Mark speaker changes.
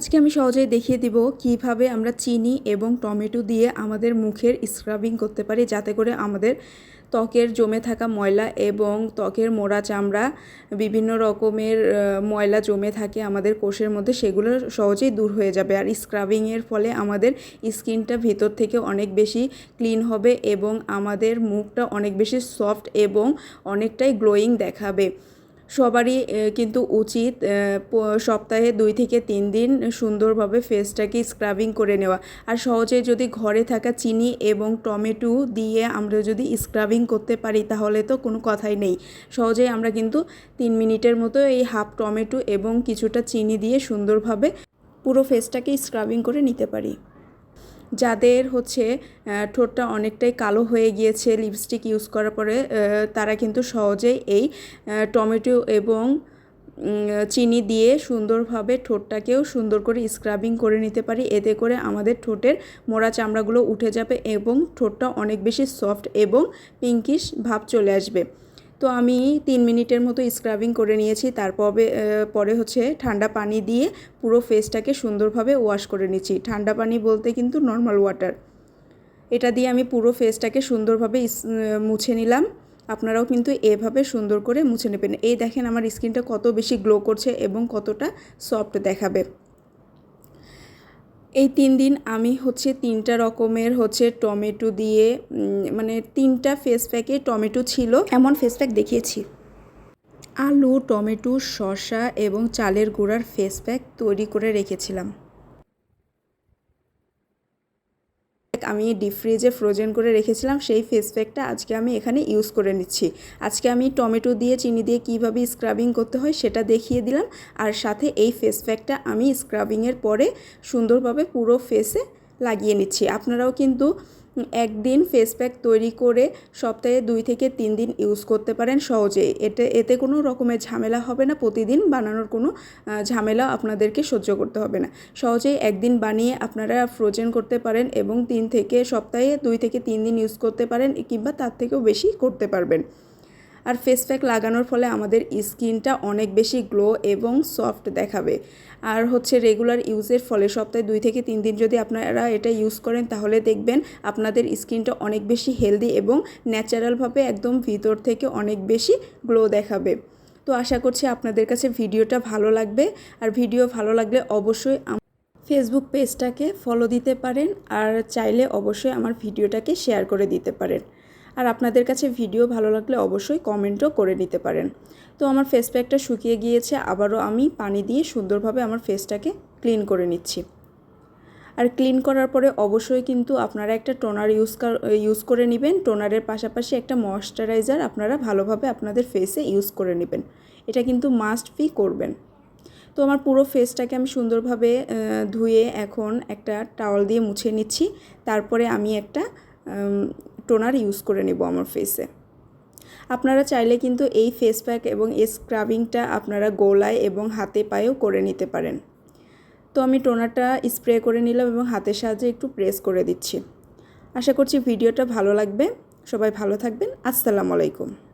Speaker 1: আজকে আমি সহজেই দেখিয়ে দিব কীভাবে আমরা চিনি এবং টমেটো দিয়ে আমাদের মুখের স্ক্রাবিং করতে পারি, যাতে করে আমাদের ত্বকের জমে থাকা ময়লা এবং ত্বকের মোড়া চামড়া বিভিন্ন রকমের ময়লা জমে থাকে আমাদের কোষের মধ্যে, সেগুলো সহজেই দূর হয়ে যাবে। আর স্ক্রাবিংয়ের ফলে আমাদের স্কিনটা ভিতর থেকে অনেক বেশি ক্লিন হবে এবং আমাদের মুখটা অনেক বেশি সফট এবং অনেকটাই গ্লোয়িং দেখাবে। সবারই কিন্তু উচিত সপ্তাহে দুই থেকে তিন দিন সুন্দরভাবে ফেসটাকে স্ক্রাবিং করে নেওয়া। আর সহজে যদি ঘরে থাকা চিনি এবং টমেটো দিয়ে আমরা যদি স্ক্রাবিং করতে পারি, তাহলে তো কোনো কথাই নেই। সহজেই আমরা কিন্তু তিন মিনিটের মতো এই হাফ টমেটো এবং কিছুটা চিনি দিয়ে সুন্দরভাবে পুরো ফেসটাকে স্ক্রাবিং করে নিতে পারি। যাদের হচ্ছে ঠোঁটটা অনেকটাই কালো হয়ে গিয়েছে লিপস্টিক ইউজ করার পরে তারা কিন্তু সহজেই এই টমেটো এবং চিনি দিয়ে সুন্দরভাবে ঠোঁটটাকেও সুন্দর করে স্ক্রাবিং করে নিতে পারি। এতে করে আমাদের ঠোঁটের মোড়া চামড়াগুলো উঠে যাবে এবং ঠোঁটটা অনেক বেশি সফট এবং পিঙ্কিশ ভাব চলে আসবে। তো আমি তিন মিনিটের মতো স্ক্রাবিং করে নিয়েছি। তারপরে পরে হচ্ছে ঠান্ডা পানি দিয়ে পুরো ফেসটাকে সুন্দরভাবে ওয়াশ করে নিচ্ছি। ঠান্ডা পানি বলতে কিন্তু নর্মাল ওয়াটার এটা দিয়ে আমি পুরো ফেসটাকে সুন্দরভাবে মুছে নিলাম। আপনারাও কিন্তু এভাবে সুন্দর করে মুছে নেবেন। এই দেখেন আমার স্কিনটা কত বেশি গ্লো করছে এবং কতটা সফট দেখাবে। এই তিন দিন আমি হচ্ছে তিনটা রকমের হচ্ছে টমেটো দিয়ে মানে তিনটা ফেস প্যাকে টমেটো ছিল। এমন ফেস প্যাক দেখিয়েছি। আলু, টমেটো, শসা এবং চালের গুঁড়ার ফেস প্যাক তৈরি করে রেখেছিলাম। আমি ডিপ ফ্রিজে ফ্রোজেন করে রেখেছিলাম, সেই ফেস প্যাকটা আজকে আমি এখানে ইউজ করে নিচ্ছি। আজকে আমি টমেটো দিয়ে, চিনি দিয়ে কীভাবে স্ক্রাবিং করতে হয় সেটা দেখিয়ে দিলাম, আর সাথে এই ফেস প্যাকটা আমি স্ক্রাবিংয়ের পরে সুন্দরভাবে পুরো ফেসে লাগিয়ে নিচ্ছি। আপনারাও কিন্তু একদিন ফেস প্যাক তৈরি করে সপ্তাহে দুই থেকে তিন দিন ইউজ করতে পারেন সহজেই এতে এতে কোনো রকমের ঝামেলা হবে না। প্রতিদিন বানানোর কোনো ঝামেলা আপনাদেরকে সহ্য করতে হবে না। সহজেই একদিন বানিয়ে আপনারা ফ্রোজেন করতে পারেন এবং তিন থেকে সপ্তাহে দুই থেকে তিন দিন ইউজ করতে পারেন কিংবা তার থেকেও বেশি করতে পারবেন। আর ফেস প্যাক লাগানোর ফলে আমাদের স্কিনটা অনেক বেশি গ্লো এবং সফট দেখাবে। আর হচ্ছে রেগুলার ইউজের ফলে সপ্তাহে দুই থেকে তিন দিন যদি আপনারা এটা ইউজ করেন, তাহলে দেখবেন আপনাদের স্কিনটা অনেক বেশি হেলদি এবং ন্যাচারালভাবে একদম ভিতর থেকে অনেক বেশি গ্লো দেখাবে। তো আশা করছি আপনাদের কাছে ভিডিওটা ভালো লাগবে। আর ভিডিও ভালো লাগলে অবশ্যই ফেসবুক পেজটাকে ফলো দিতে পারেন। আর চাইলে অবশ্যই আমার ভিডিওটাকে শেয়ার করে দিতে পারেন। আর আপনাদের কাছে ভিডিও ভালো লাগলে অবশ্যই কমেন্টও করে নিতে পারেন। তো আমার ফেস প্যাকটা শুকিয়ে গিয়েছে, আবারও আমি পানি দিয়ে সুন্দরভাবে আমার ফেসটাকে ক্লিন করে নিচ্ছি। আর ক্লিন করার পরে অবশ্যই কিন্তু আপনারা একটা টোনার ইউজ ইউজ করে নেবেন। টোনারের পাশাপাশি একটা ময়শ্চারাইজার আপনারা ভালোভাবে আপনাদের ফেসে ইউজ করে নেবেন। এটা কিন্তু মাস্ট বি করবেন। তো আমার পুরো ফেসটাকে আমি সুন্দরভাবে ধুয়ে এখন একটা টাওয়াল দিয়ে মুছে নিচ্ছি। তারপরে আমি একটা টোনার ইউজ করে নেব আমার ফেসে আপনারা চাইলে কিন্তু এই ফেস প্যাক এবং এই স্ক্রাবিংটা আপনারা গোলায় এবং হাতে পায়েও করে নিতে পারেন। তো আমি টোনারটা স্প্রে করে নিলাম এবং হাতের সাহায্যে একটু প্রেস করে দিচ্ছি। আশা করছি ভিডিওটা ভালো লাগবে। সবাই ভালো থাকবেন। আসসালামু আলাইকুম।